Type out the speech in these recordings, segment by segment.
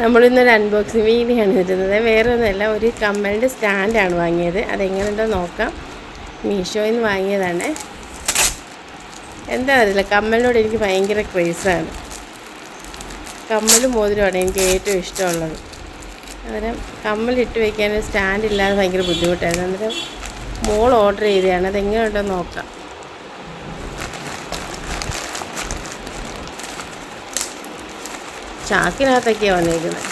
നമ്മളിന്നൊരു unboxing video ആണ് ഇരുന്നത് വേറെ ഒന്നുമല്ല ഒരു കമ്മലിന്റെ സ്റ്റാൻഡാണ് വാങ്ങിയത്. അതെങ്ങനെയുണ്ടോ നോക്കാം. മീഷോയിൽ നിന്ന് വാങ്ങിയതാണ്. എന്താ അറിയില്ല കമ്മലിനോട് എനിക്ക് ഭയങ്കര ക്രേസാണ് കമ്മലും മോതിരമാണ് എനിക്ക് ഏറ്റവും ഇഷ്ടമുള്ളത്. അന്നേരം കമ്മലിട്ട് വയ്ക്കാൻ സ്റ്റാൻഡ് ഇല്ലാതെ ഭയങ്കര ബുദ്ധിമുട്ടായിരുന്നു. അന്നേരം മോൾ ഓർഡർ ചെയ്തതാണ്. അതെങ്ങനെയുണ്ടോ നോക്കാം. ചാക്കിനകത്തൊക്കെയാണ് വന്നിരിക്കുന്നത്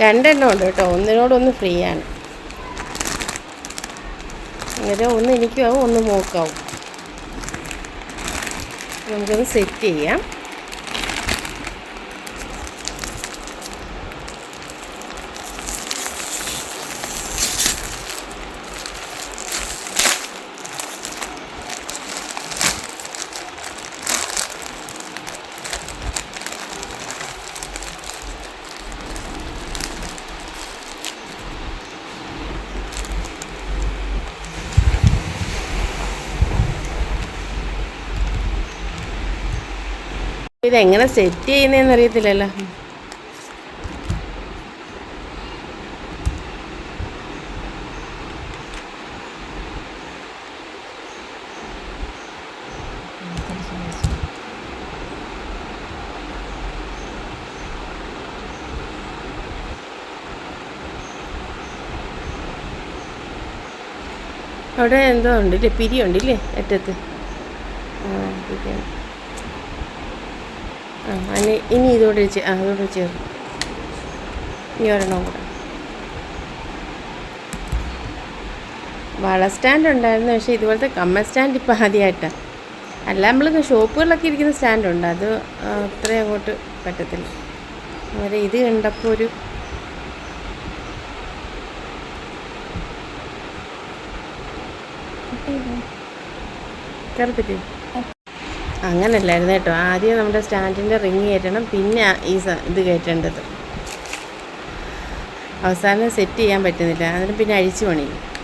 രണ്ടെണ്ണം ഉണ്ട് കേട്ടോ. ഒന്നിനോടൊന്ന് ഫ്രീ ആണ് അങ്ങനെ ഒന്ന് എനിക്കാവും ഒന്ന് മോക്കാവും നമുക്കൊന്ന് സെറ്റ് ചെയ്യാം. ഇതെങ്ങനെ സെറ്റ് ചെയ്യുന്നതെന്ന് അറിയത്തില്ലല്ലോ. അവിടെ എന്തോ ഉണ്ടല്ലേ? പിരി ഉണ്ടല്ലേ അറ്റത്ത്. ആ പിരിയാണ് അനി ഇനി ഇതോടെ ചേ ആ അതോടെ ചേർന്നു. ഇനി ഒരെണ്ണം കൂടെ. വള സ്റ്റാൻഡ് ഉണ്ടായിരുന്നു പക്ഷേ ഇതുപോലത്തെ കമ്മൽ സ്റ്റാൻഡ് ഇപ്പോൾ ആദ്യമായിട്ടാണ് അല്ല നമ്മൾ ഷോപ്പുകളിലൊക്കെ ഇരിക്കുന്ന സ്റ്റാൻഡുണ്ട് അത് അത്രയും അങ്ങോട്ട് പറ്റത്തില്ല. അതുപോലെ ഇത് കണ്ടപ്പോൾ ഒരു കറുപ്പില്ലേ? അങ്ങനല്ലായിരുന്നു കേട്ടോ. ആദ്യം നമ്മുടെ സ്റ്റാൻഡിന്റെ റിങ് കയറ്റണം പിന്നെ ഈ ഇത് കയറ്റേണ്ടത്. അവസാനം സെറ്റ് ചെയ്യാൻ പറ്റുന്നില്ല. അതിന് പിന്നെ അഴിച്ചു പണിയും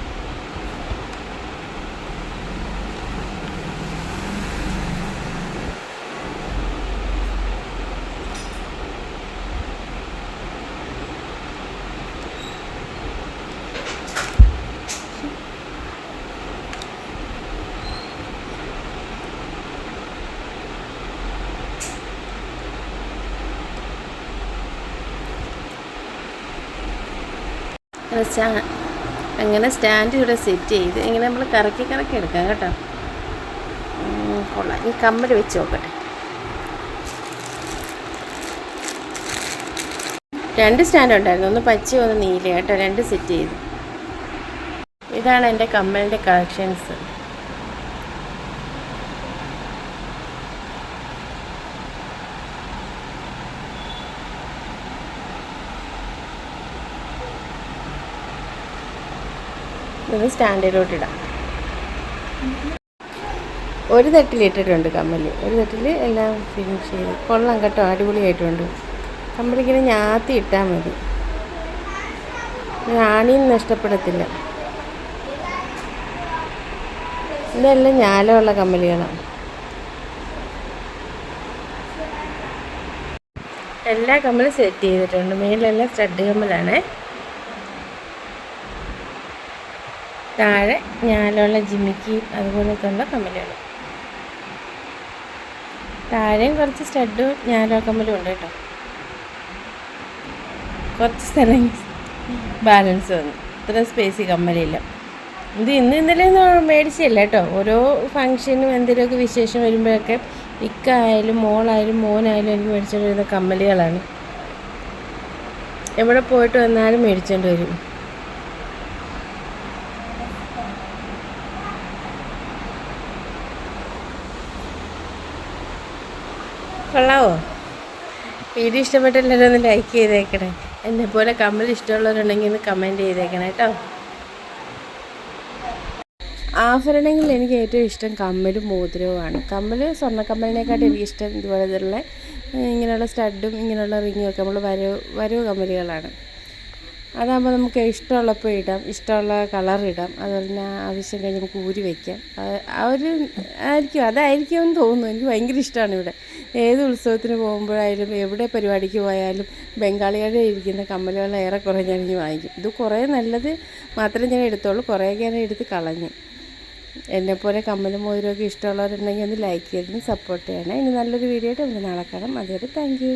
സ്റ്റാ അങ്ങനെ സ്റ്റാൻഡ് ഇവിടെ സെറ്റ് ചെയ്ത് ഇങ്ങനെ നമ്മൾ കറക്കി കറക്കി എടുക്കാം കേട്ടോ. കൊള്ളാം. ഈ കമ്മൽ വെച്ച് നോക്കട്ടെ. രണ്ട് സ്റ്റാൻഡ് ഉണ്ടായിരുന്നു. ഒന്ന് പച്ച ഒന്ന് നീല കേട്ടോ. രണ്ട് സെറ്റ് ചെയ്തു. ഇതാണ് എന്റെ കമ്മലിന്റെ കളക്ഷൻസ്. ഇത് സ്റ്റാൻഡിലോട്ട് ഇടാം. ഒരു തട്ടിലിട്ടിട്ടുണ്ട് കമ്മൽ ഒരു തട്ടിൽ എല്ലാം ഫിനിഷ് ചെയ്ത്. കൊള്ളാം കേട്ടോ അടിപൊളിയായിട്ടുണ്ട്. കമ്മലിങ്ങനെ ഞാത്തി ഇട്ടാൽ മതി. ആണിയും നഷ്ടപ്പെടത്തില്ല. ഇതെല്ലാം ഞാലമുള്ള കമ്മലുകളാണ്. എല്ലാ കമ്മലും സെറ്റ് ചെയ്തിട്ടുണ്ട്. മേലെല്ലാം സ്റ്റഡ് കമ്മലാണ്. താഴെ ഞാനുള്ള ജിമിക്കി അതുപോലെ തന്നെ കമ്മലുകൾ. താഴെയും കുറച്ച് സ്റ്റഡും ഞാലോ കമ്മലും ഉണ്ട് കേട്ടോ. കുറച്ച് സ്ഥലം ബാലൻസ് വന്നു. ഇത്ര സ്പേസ് കമ്മലില്ല. ഇത് ഇന്ന് ഇന്നലെ ഒന്നും മേടിച്ചില്ല കേട്ടോ. ഓരോ ഫങ്ഷനും എന്തെങ്കിലുമൊക്കെ വിശേഷം വരുമ്പോഴൊക്കെ ഇക്കായാലും മോളായാലും മോനായാലും എനിക്ക് മേടിച്ചുകൊണ്ട് കമ്മലുകളാണ്. എവിടെ പോയിട്ട് വന്നാലും മേടിച്ചുകൊണ്ട് വരും. കൊള്ളാവോ? വീഡിയോ ഇഷ്ടപ്പെട്ടെല്ലാവരും ഒന്ന് ലൈക്ക് ചെയ്തേക്കണേ. എന്നെ പോലെ കമ്മൽ ഇഷ്ടമുള്ളവരുണ്ടെങ്കിൽ ഒന്ന് കമന്റ് ചെയ്തേക്കണേ കേട്ടോ. ആഭരണങ്ങളിൽ എനിക്ക് ഏറ്റവും ഇഷ്ടം കമ്മലും മോതിരവുമാണ് കമ്മൽ സ്വർണക്കമ്മലിനെക്കാട്ടും എനിക്കിഷ്ടം ഇതുപോലെയുള്ള ഇങ്ങനെയുള്ള സ്റ്റഡും ഇങ്ങനെയുള്ള റിങ്ങും ഒക്കെ നമ്മൾ വരവ് വരവ് കമ്മലുകളാണ്. അതാകുമ്പോൾ നമുക്ക് ഇഷ്ടമുള്ളപ്പോൾ ഇടാം ഇഷ്ടമുള്ള കളർ ഇടാം. അതുപോലെ തന്നെ ആവശ്യം കഴിഞ്ഞ് നമുക്ക് ഊരി വയ്ക്കാം ആ ഒരു ആയിരിക്കും അതായിരിക്കും എന്ന് തോന്നുന്നു. എനിക്ക് ഭയങ്കര ഇഷ്ടമാണ് ഇവിടെ. ഏത് ഉത്സവത്തിന് പോകുമ്പോഴായാലും എവിടെ പരിപാടിക്ക് പോയാലും ബംഗാളികളുടെ ഇരിക്കുന്ന കമ്മലുകൾ ഏറെക്കുറെ ഞാൻ ഇനി വാങ്ങിക്കും. ഇത് കുറേ നല്ലത് മാത്രമേ ഞാൻ എടുത്തോളൂ കുറേയൊക്കെ ഞാൻ എടുത്ത് കളഞ്ഞു. എന്നെപ്പോലെ കമ്മലും മോതിരമൊക്കെ ഇഷ്ടമുള്ളവരുണ്ടെങ്കിൽ ഒന്ന് ലൈക്ക് ചെയ്തതിന് സപ്പോർട്ട് ചെയ്യണം. ഇനി നല്ലൊരു വീഡിയോ ആയിട്ട് നമുക്ക് നാളെ കാണാം. അതുവരെ താങ്ക്